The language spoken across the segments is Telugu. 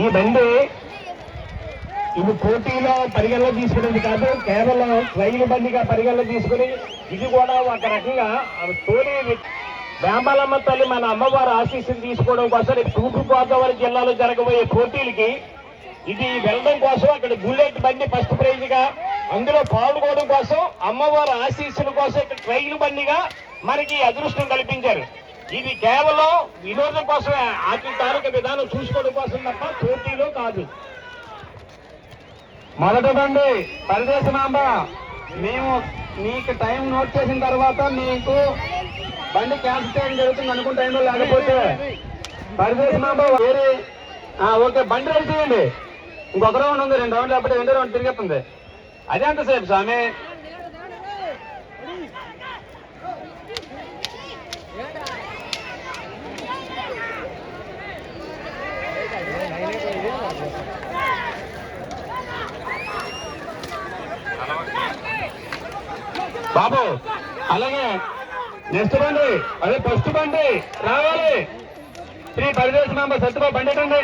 ఈ బండి ఇది పోటీలో పరిగణలో తీసుకునేది కాదు కేవలం రైలు బండిగా పరిగణలో తీసుకుని ఇది కూడా ఒక రకంగా తోలి వేమలమ్మ తల్లి మన అమ్మవారి ఆశీస్సులు తీసుకోవడం కోసం తూర్పుగోదావరి తూర్పు గోదావరి జిల్లాలో జరగబోయే పోటీలకి ఇది వెళ్ళడం కోసం అక్కడ బుల్లెట్ బండి ఫస్ట్ ప్రైజ్గా అందులో పాల్గొనడం కోసం అమ్మవారి ఆశీస్సుల కోసం ఇక్కడ ట్రైన్ బండిగా మనకి అదృష్టం కల్పించారు. ఇది కేవలం వినోదం కోసమే. ఆటి విధానం చూసుకోవడం కోసం తప్ప పోటీలో కాదు. మొదటండి బండి మేము నీకు టైం నోట్ చేసిన తర్వాత మీకు బండి క్యాన్సిల్ చేయడం జరుగుతుంది అనుకుంటా లేకపోతే పరిదేశమాంబ వేరే ఓకే బండి రెడీ చేయండి. ఇంకొక రౌండ్ ఉంది రెండు రౌండ్ లేకపోతే రెండో రౌండ్ తిరిగేస్తుంది. అదే ఎంతసేపు స్వామి. బాబు అలాగే. నెక్స్ట్ బండి అదే ఫస్ట్ బండి. రావాలి. శ్రీ పరిదేశమాంబ సత్యబాబు బండి ఎట్టండి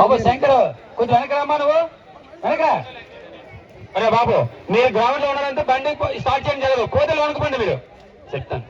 బాబు శంకర్ కొంచెం వెనక నువ్వు. వెనక అరే బాబు మీరు గ్రౌండ్లో ఉన్నారంటే బండి స్టార్ట్ చేయడం జరగదు. కోతలు వణుకుపోండి మీరు. చెప్తాను.